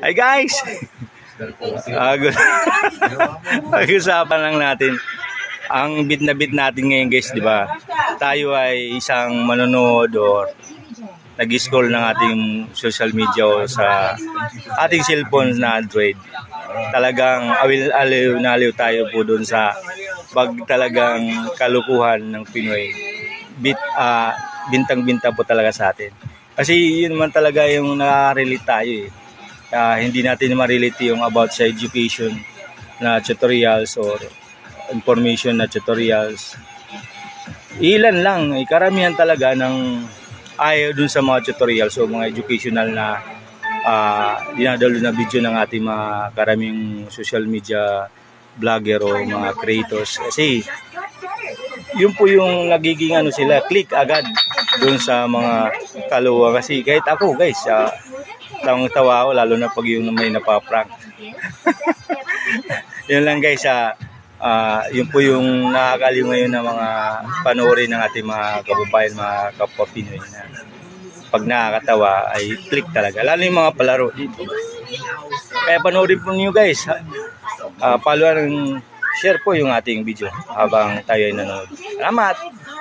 Hi guys! Pag-usapan lang natin ang bit na bit natin ngayon guys, di ba? Tayo ay isang manonood or nag-scroll ng ating social media o sa ating cellphone na Android. Talagang awil aliw na aliw tayo po doon sa pag talagang kalukuhan ng Pinoy. Bit, ah, bintang-binta po talaga sa atin. Kasi yun naman talaga yung nakaka-relate tayo eh. Ah, hindi natin ma-relate yung about sa education na tutorials or information na tutorials. Ilan lang, eh, karamihan talaga ng ayaw dun sa mga tutorials o mga educational na ah, dinadalo na video ng ating mga karaming social media vlogger o mga creators. Kasi yun po yung nagiging ano sila, click agad dun sa mga kaluwa. Kasi kahit ako guys, uh, tawang tawa ako lalo na pag yung may napaprank. yun lang guys, ah, ah, yun po yung nakakaliw ngayon ng mga panoorin ng ating mga kababayan, mga kapwa Pinoy na pag nakakatawa ay click talaga. Lalo yung mga palaro dito. Kaya panoorin po niyo guys. Uh, follow and share po yung ating video habang tayo ay nanonood. Salamat!